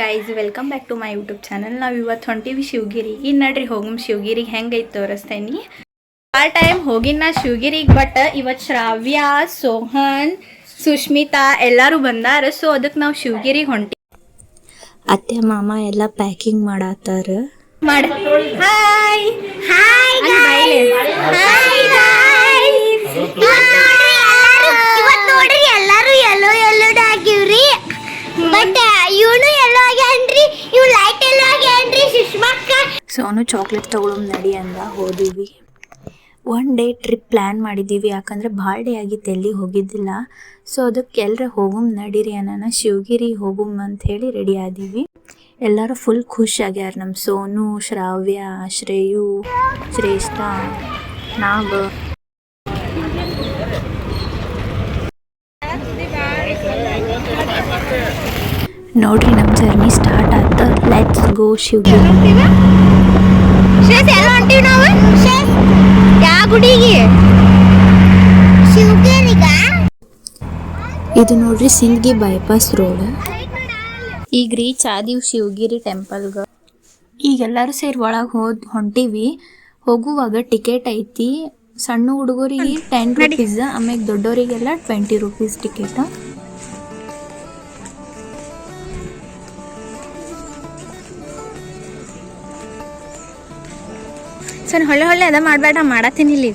Guys welcome back to my YouTube channel ನಾವು ಇವತ್ತು ಹೊಂಟೀವಿ ಶಿವಗಿರಿಗೆ. ನಡ್ರಿ ಹೋಗಮ್ ಶಿವಗಿರಿಗೆ. ಹೆಂಗೈತೆ ತೋರಿಸ್ತೇನಿ? ಆ ಟೈಮ್ ಹೋಗಿನ ಶಿವಗಿರಿಗೆ ಬಟ್ ಇವತ್ತು ಶ್ರಾವ್ಯ ಸೋಹನ್ ಸುಷ್ಮಿತಾ ಎಲ್ಲರೂ ಬಂದಾರ ಸೊ ಅದಕ್ಕೆ ನಾವು ಶಿವಗಿರಿಗೆ ಹೊಂಟಿ ಅತ್ತೆ ಮಾಮ ಎಲ್ಲ ಪ್ಯಾಕಿಂಗ್ ಮಾಡತ್ತಾರ? ಮಾಡ ಹಾಯ್ ಹಾಯ್ ಸೋನು ಚಾಕ್ಲೇಟ್ ತಗೊಳಮ್ ನಡಿ ಅಂದ ಹೋದೀವಿ. ಒನ್ ಡೇ ಟ್ರಿಪ್ ಪ್ಲ್ಯಾನ್ ಮಾಡಿದ್ದೀವಿ ಯಾಕಂದ್ರೆ ಭಾಳ ಡೇ ಆಗಿತ್ತು ಎಲ್ಲಿ ಹೋಗಿದ್ದಿಲ್ಲ. ಸೊ ಅದಕ್ಕೆ ಎಲ್ಲರ ಹೋಗುಮ್ ನಡೀರಿ ಅನ್ನೋಣ ಶಿವಗಿರಿ ಹೋಗುಮ್ ಅಂತ ಹೇಳಿ ರೆಡಿ ಆದೀವಿ. ಎಲ್ಲರೂ ಫುಲ್ ಖುಷಿ ಆಗ್ಯಾರ ನಮ್ಮ ಸೋನು, ಶ್ರಾವ್ಯ, ಶ್ರೇಯು, ಶ್ರೇಷ್ಠ, ನಾಗ. ನೋಡ್ರಿ ನಮ್ಮ ಜರ್ನಿ ಸ್ಟಾರ್ಟ್ ಆಯ್ತು ಲೆಟ್ಸ್ ಗೋ ಶಿವಗಿರಿ. ಶ್ರೇಸ್ ಎಲ್ಲ ಹೊಂಟಿವಿ ನಾವು? ಯಾವ ಗುಡಿಗೆ? ಇದು ನೋಡ್ರಿ ಸಿಂಗಿ ಬೈಪಾಸ್ ರೋಡ್ ಈಗ ರೀಚ್ ಆದಿವ್ ಶಿವಗಿರಿ ಟೆಂಪಲ್ಗೆ ಈಗ ಎಲ್ಲರೂ ಸೇರಿ ಒಳಗೆ ಹೋದ್ ಹೊಂಟಿವಿ. ಹೋಗುವಾಗ ಟಿಕೆಟ್ ಐತಿ. ಸಣ್ಣ ಹುಡುಗರಿಗೆ ಟೆನ್ ರುಪೀಸ್ ಆಮೇಲೆ ದೊಡ್ಡವರಿಗೆಲ್ಲ ಟ್ವೆಂಟಿ ರುಪೀಸ್ ಟಿಕೆಟ್ ಸರ್ ಹೊಳ್ಳೆ ಹೊಳ್ಳೆ ಅದ ಮಾಡಬೇಡ ಮಾಡತ್ತೀನಿ ಇಲ್ಲಿ.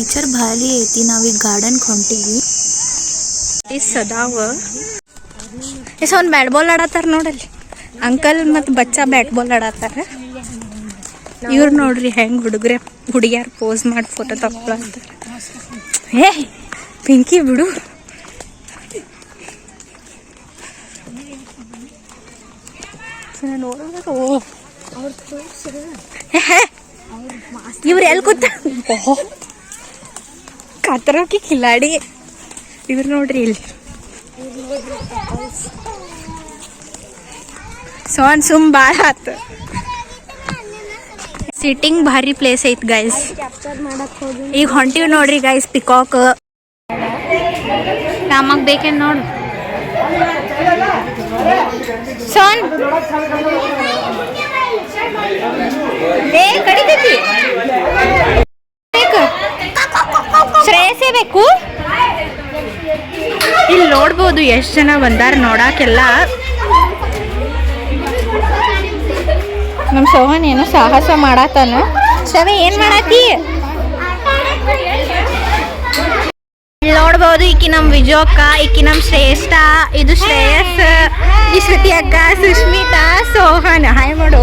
ನೇಚರ್ ಭಾರಿ ಐತಿ ನಾವೀಗ ಗಾರ್ಡನ್ಗೆ ಹೊಂಟೀವಿ. ಸದಾವ. ಇಸ್ ಒಂದು ಬ್ಯಾಟ್ ಬಾಲ್ ಆಡತ್ತಾರ ನೋಡಲ್ಲಿ. ಅಂಕಲ್ ಮತ್ತು ಬಚ್ಚಾ ಬ್ಯಾಟ್ ಬಾಲ್ ಆಡತ್ತಾರ. ಇವ್ರು ನೋಡ್ರಿ ಹೆಂಗೆ ಹುಡುಗ್ರೆ, ಹುಡುಗಿಯಾರು ಪೋಸ್ ಮಾಡಿ ಫೋಟೋ ತಗೊಳತ್ತಾರ ಏ ಪಿಂಕಿ ಬಿಡು. ನೋಡ್ಬೇಕು. ಇವ್ರು ಎಲ್ಲಿ ಕೂತ ಓಹೋ ಕಾತರೋಕಿ ಕಿಲಾಡಿ. ಇವ್ರು ನೋಡ್ರಿ ಇಲ್ಲಿ. ಸೋನ್ ಸುಮ್ ಭಾಳ ಆತು. ಸಿಟ್ಟಿಂಗ್ ಭಾರಿ ಪ್ಲೇಸ್ ಐತ್ ಗೈಸ್ ಈಗ ಹೊಂಟಿವ್ ನೋಡ್ರಿ ಗೈಸ್ ಪಿಕಾಕ್ ರಾಮಗ್ ಬೇಕೇನ್ ನೋಡು. ಸೋನ್. ಏ, ಕಡಿತೈತಿ. ಬೇಕು ಶ್ರೇಯಸ್ಸೇ ಬೇಕು ಇಲ್ಲಿ ನೋಡ್ಬೋದು ಎಷ್ಟು ಜನ ಬಂದಾರ ನೋಡಕ್ಕೆಲ್ಲ ನಮ್ಮ ಸೋಹನ್ ಏನೋ ಸಾಹಸ ಮಾಡತ್ತಾನ ಸವೆ ಏನ್ ಮಾಡಾತಿ? ನೋಡ್ಬೋದು ಈಕಿ ನಮ್ ವಿಜೋಕ್ಕ ಈಕಿ ನಮ್ ಶ್ರೇಷ್ಠ ಇದು ಶ್ರೇಯಸ್ ಈ ಶ್ರುತಿ ಅಕ್ಕ ಸುಷ್ಮಿತಾ ಸೋಹನ್. ಹಾಯ್ ಮಾಡು.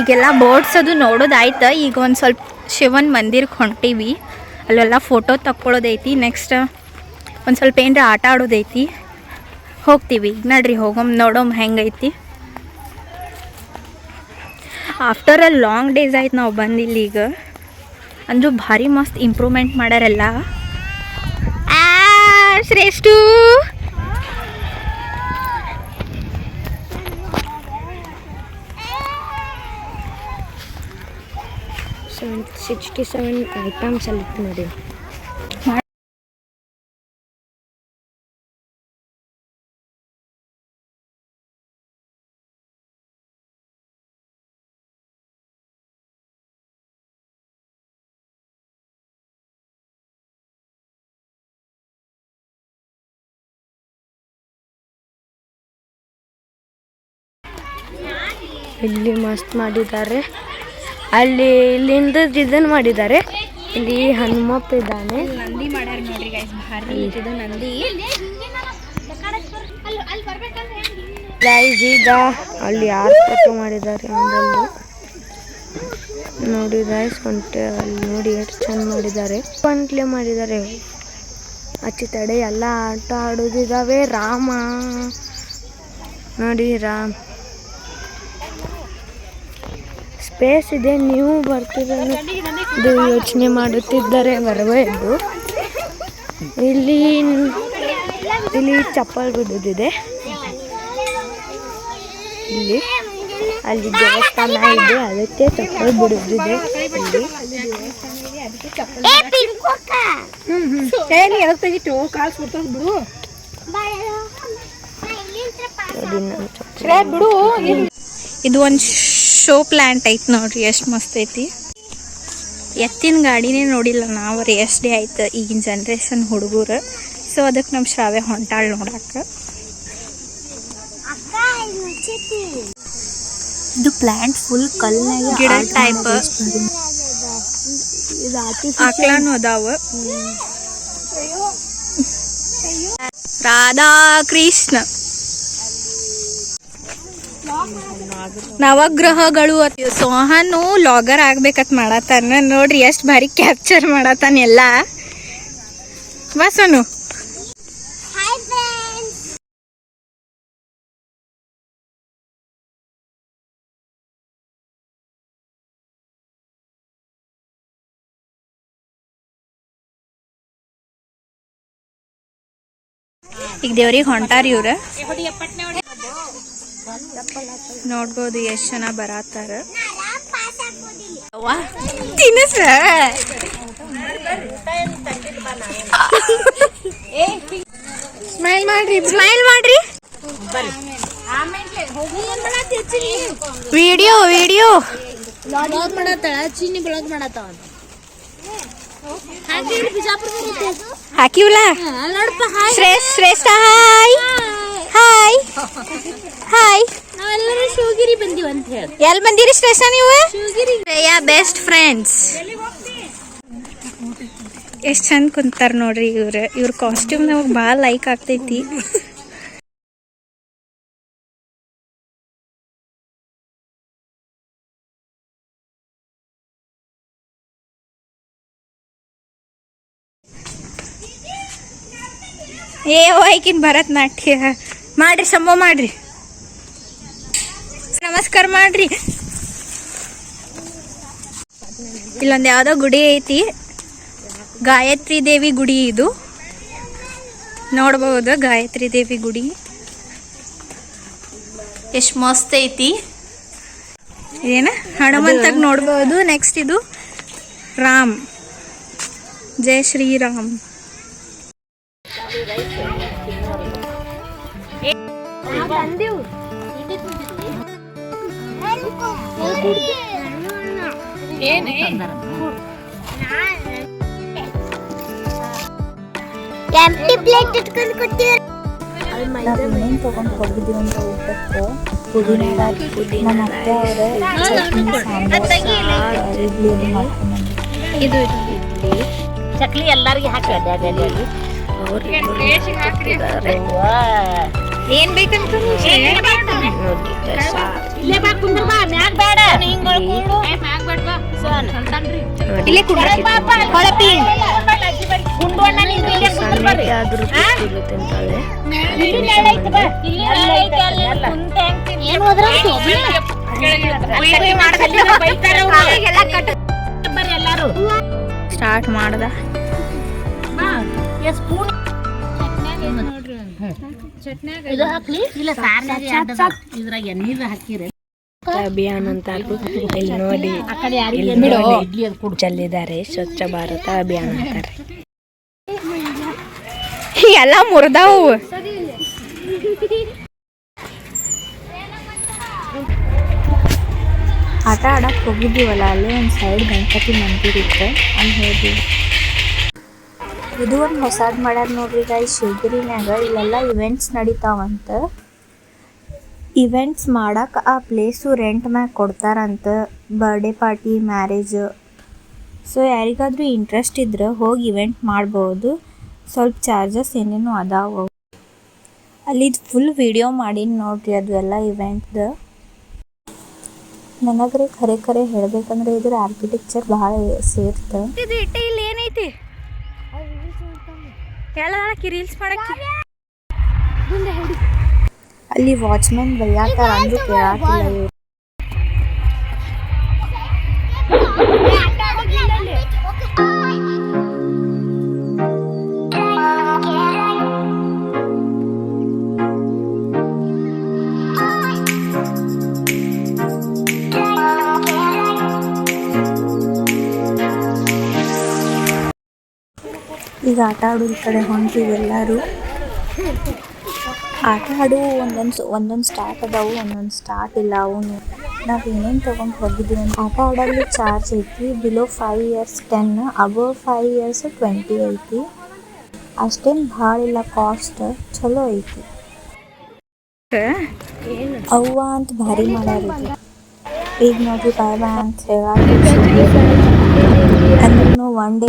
ಈಗೆಲ್ಲ ಬೋರ್ಡ್ಸ್ ಅದು ನೋಡೋದಾಯ್ತು. ಈಗ ಒಂದು ಸ್ವಲ್ಪ ಶಿವನ್ ಮಂದಿರಕ್ಕೆ ಹೊಂಟೀವಿ. ಅಲ್ಲೆಲ್ಲ ಫೋಟೋ ತಕ್ಕೊಳ್ಳೋದೈತಿ ನೆಕ್ಸ್ಟ್ ಒಂದು ಸ್ವಲ್ಪ ಏನರ ಆಟ ಆಡೋದೈತಿ. ಹೋಗ್ತೀವಿ. ಈಗ ನಡ್ರಿ ಹೋಗಮ್, ನೋಡೋಮ್ ಹೆಂಗೈತಿ. ಆಫ್ಟರ್ ಅ ಲಾಂಗ್ ಡೇಸ್ ಆಯ್ತು ನಾವು ಬಂದಿಲ್ಲ ಈಗ. ಅಂದ್ರೂ ಭಾರಿ ಮಸ್ತ್ improvement ಮಾಡ್ಯಾರಲ್ಲ. Shreshtha seven sixty seven items ಅಲ್ಲಿ ನೋಡಿ ಇಲ್ಲಿ ಮಸ್ತ್ ಮಾಡಿದ್ದಾರೆ. ಅಲ್ಲಿ ಇಲ್ಲಿಂದ ಇದನ್ನು ಮಾಡಿದ್ದಾರೆ. ಇಲ್ಲಿ ಹನುಮಪ್ಪ ಇದ್ದಾನೆ. ನಂದಿ ಮಾಡ್ಯಾರ ನೋಡ್ರಿ ಗೈಸ್ ಭಾರಿ ಇದು ನಂದಿ. ಗೈಸ್ ಈಗ ಅಲ್ಲಿ ಯಾರು ಫೋಟೋ ಮಾಡಿದ್ದಾರೆ ಅಂದಲ್ಲಿ ನೋಡಿ ಗೈಸ್ ಹೊಂಟೆ ಅಲ್ಲಿ ನೋಡಿ ಎಷ್ಟು ಚೆಂದ ಮಾಡಿದ್ದಾರೆ. ಪಂಟ್ಲೆ ಮಾಡಿದ್ದಾರೆ. ಅಚ್ಚಿ ತಡೆ ಎಲ್ಲ ಆಟ ಆಡೋದಿದ್ದಾವೆ ರಾಮ. ನೋಡಿ ರಾಮ್. ಸ್ಪೇಸ್ ಇದೆ ನೀವು ಬರ್ತೀರ ಇದು ಯೋಚನೆ ಮಾಡುತ್ತಿದ್ದಾರೆ ಬರಬಹುದು ಇಲ್ಲಿ ಇಲ್ಲಿ ಚಪ್ಪಲ್ ಬಿಡೋದಿದೆ. ಇಲ್ಲಿ ಅಲ್ಲಿ ದೇವಸ್ಥಾನ ಇದೆ ಅದಕ್ಕೆ ಚಪ್ಪಲ್ ಬಿಡೋದಿದೆ ಇಲ್ಲಿ. ಏ ಪಿಂಕೋಕ ನೋಡಿ ನಮ್ಮ ಚಪ್ಪಲ್ ಇದು ಒಂದು ಶೋ ಪ್ಲಾಂಟ್ ಐತಿ ನೋಡ್ರಿ ಎಷ್ಟು ಮಸ್ತ್ ಐತಿ. ಎತ್ತಿನ ಗಾಡಿನೇ ನೋಡಿಲ್ಲ ನಾವು ರೀ ಎಷ್ಟು ಡೇ ಆಯ್ತು ಈಗಿನ ಜನ್ರೇಷನ್ ಹುಡುಗರು. ಸೊ ಅದಕ್ಕೆ ನಮ್ಮ ಶ್ರಾವೆ ಹೊಂಟಾಳು ನೋಡಕ್ಕೆ ಇದು ಪ್ಲಾಂಟ್ ಫುಲ್ ಕಲ್ನಾಗ ಗಿಡ ಟೈಪ್ ಅದಾವ. ರಾಧಾ ಕೃಷ್ಣ ನವಗ್ರಹಗಳು ಸೋಹನು ಲಾಗರ್ ಆಗ್ಬೇಕತ್ ಮಾಡತಾನ ನೋಡ್ರಿ ಎಷ್ಟ್ ಭಾರಿ ಕ್ಯಾಪ್ಚರ್ ಮಾಡತಾನ ಎಲ್ಲ. ಬಾ ಸೋನು. ಈಗ ದೇವ್ರಿಗೆ ಹೊಂಟಾರಿ ಇವ್ರ. ನೋಡ್ಬೋದು ಎಷ್ಟು ಜನ ಬರತ್ತಾರ. ತಿನ್ನಸ ಸ್ಮೈಲ್ ಮಾಡ್ರಿ ಸ್ಮೈಲ್ ಮಾಡ್ರಿ. ವಿಡಿಯೋ ವಿಡಿಯೋ ಹಾಕಿವಲ್ಲ Shreshtha Shreshtha hi hi hi ನಾವೆಲ್ಲರೂ ಶಿವಗಿರಿ ಬಂದೀವಿ ಅಂತ ಹೇಳಿ. ಎಲ್ಲಿ ಬಂದಿರಿ ಶ್ರೇಷ್ಠ ನೀವು ಶ್ರೇಯಾ ಬೆಸ್ಟ್ ಫ್ರೆಂಡ್ಸ್ ಎಷ್ಟು ಚಂದ ಕುಂತಾರ ನೋಡ್ರಿ ಇವ್ರ. ಇವ್ರ ಕಾಸ್ಟ್ಯೂಮ್ ನಮಗೆ ಭಾಳ ಲೈಕ್ ಆಗ್ತೈತಿ. ಏ ಹೋಯ್ಕಿನ್ ಭರತನಾಟ್ಯ. ಮಾಡ್ರಿ, ಸಂಭವ ಮಾಡ್ರಿ. ನಮಸ್ಕಾರ ಮಾಡ್ರಿ. ಇಲ್ಲೊಂದು ಯಾವುದೋ ಗುಡಿ ಐತಿ. ಗಾಯತ್ರಿ ದೇವಿ ಗುಡಿ ಇದು. ನೋಡ್ಬೋದು ಗಾಯತ್ರಿ ದೇವಿ ಗುಡಿ. ಎಷ್ಟು ಮಸ್ತ್ ಐತಿ. ಏನ? ಹನುಮಂತಾಗ ನೋಡ್ಬೋದು. ನೆಕ್ಸ್ಟ್ ಇದು ರಾಮ್. ಜಯ ಶ್ರೀರಾಮ್. ಎಂಟಿ ಪ್ಲೇಟ್ ಇಟ್ಕೊಂಡು ನಾವು ಏನೇನು ತೊಗೊಂಡು ಅಂತ ಊಟಕ್ಕೆ ಪುದೀನ ಅವರ ಸಾಂಬಾರ್ ಇಡ್ಲಿ ಅದು ಮಾಡ್ಕೊಂಡು ಬಂದಿದ್ರು. ಇದು ಚಕ್ಲಿ ಎಲ್ಲರಿಗೂ ಹಾಕಿ ಅಡ್ಡ ಅಡ್ಡ ಅಡ್ಡಿ ಏನ್ ಬೇಕಂತ ಇಲ್ಲೇ ಬಾ ಕುಂದ್ರ. ಬಾ ಮ್ಯಾಗ ಬೇಡ. ಹಿಂಗ್ ಮಾಡ್ಕೊಂಡು ಮ್ಯಾಗ ಬೇಡ ಬಾ ಇಲ್ಲೇ ಕುಡ್ರ ಹೊಳಪಿ. ಕುಂಡ್ವಣ್ಣ ನಿಂದು ಇಲ್ಲೇ ಕುಂದ್ರ ಬರ್ರಿ ಇಲ್ಲಿ ನೆಳ ಐತಿ ಬಾ. ಇಲ್ಲಿ ನೆಳ ಐತಿ ಅಲ್ಲಿ ಕುಂತೆ ಅಂತೀನಿ ಏನು ಹೋದ್ರಂತು ಬೈತಾರ. ಬರ್ರಿ ಎಲ್ಲಾರು. ಸ್ಟಾರ್ಟ್ ಮಾಡ್ದ. ಸ್ಪೂನ್ ಇದು ಹಾಕ್ಲಿ? ಇಲ್ಲ ಸಾರ್ನಾಗ ಇದ್ರಾಗ ನೀರು ಹಾಕಿರಿ. ಅಭಿಯಾನ ಅಂತ ಇಲ್ಲಿ ನೋಡಿ ಆ ಕಡೆ ಯಾರಿಗೆ ಇಡ್ಲಿ ಅದು ಕುಡ್ ಚೆಲ್ಲಿದ್ದಾರೆ ಸ್ವಚ್ಛ ಭಾರತ ಅಭಿಯಾನ ಅಂತಾರೆ. ಎಲ್ಲ ಮುರಿದಾವು. ಆಟ ಆಡಕ್ಕೆ ಹೋಗಿದ್ದೀವಲ್ಲ ಅಲ್ಲೇ ಒಂದು ಸೈಡ್ ಗಣಪತಿ ಮಂದಿರ ಇತ್ತು. ಅಲ್ಲಿ ಹೋದ್ವಿ. ಇದು ಒಂದು ಹೊಸದು ಮಾಡ್ಯಾರ ನೋಡ್ರಿ ಗಾಯ್ ಶಿವಗಿರಿನ್ಯಾಗ ಇಲ್ಲೆಲ್ಲ ಇವೆಂಟ್ಸ್ ನಡೀತಾವಂತ. ಇವೆಂಟ್ಸ್ ಮಾಡಕ್ಕೆ ಆ ಪ್ಲೇಸು ರೆಂಟ್ ಮ್ಯಾಗ ಕೊಡ್ತಾರಂತ ಬರ್ಡೇ ಪಾರ್ಟಿ ಮ್ಯಾರೇಜ್ ಸೊ ಯಾರಿಗಾದ್ರೂ ಇಂಟ್ರೆಸ್ಟ್ ಇದ್ರೆ ಹೋಗಿ ಇವೆಂಟ್ ಮಾಡ್ಬೋದು. ಸ್ವಲ್ಪ ಚಾರ್ಜಸ್ ಏನೇನು ಅದಾವ ಅಲ್ಲಿದು ಫುಲ್ ವಿಡಿಯೋ ಮಾಡೀನಿ ನೋಡ್ರಿ ಅದು ಎಲ್ಲ ಇವೆಂಟ್ದು ನನಗ್ರೆ ಖರೆ ಖರೆ ಹೇಳ್ಬೇಕಂದ್ರೆ ಇದ್ರ ಆರ್ಕಿಟೆಕ್ಚರ್ ಬಹಳ ಸೇರ್ತ. ಇಲ್ಲಿ ಏನೈತಿ? ಹೇಳಕಿ ರೀಲ್ಸ್ ಮಾಡಕ್ಕೆ. ಅಲ್ಲಿ ವಾಚ್ಮನ್ ಬೈಯಾತಾರ ಅಂದ್ರೂ ಕೇಳಾತಿಲ್ಲ ಈಗ ಆಟ ಆಡೋದ್ ಕಡೆ ಹೊಂಟಿವಿ ಎಲ್ಲರೂ. ಆಟ ಆಡು ಒಂದೊಂದು ಒಂದೊಂದು ಸ್ಟಾರ್ಟ್ ಅದಾವು, ಒಂದೊಂದು ಸ್ಟಾರ್ಟ್ ಇಲ್ಲ ಅವನು ನಾವು ಏನೇನು ತೊಗೊಂಡು ಹೋಗಿದ್ದೀವಿ ಅಂತ ಆಟ ಆಡಲು ಚಾರ್ಜ್ ಐತಿ below five years ten above five years twenty ಐತಿ. ಅಷ್ಟೇನು ಭಾಳ ಇಲ್ಲ ಕಾಸ್ಟ್ ಚಲೋ ಐತಿ. ಅವ್ವ ಅಂತ ಭಾರಿ ಮಾಡ್ಯಾರ ಈಗ. ನೋಡ್ರಿ ಬಾಯ್ ಬಾಯ್ ಅಂತ ಹೇಳಾಕ ಅಂದ್ರೂ ಒನ್ ಡೇ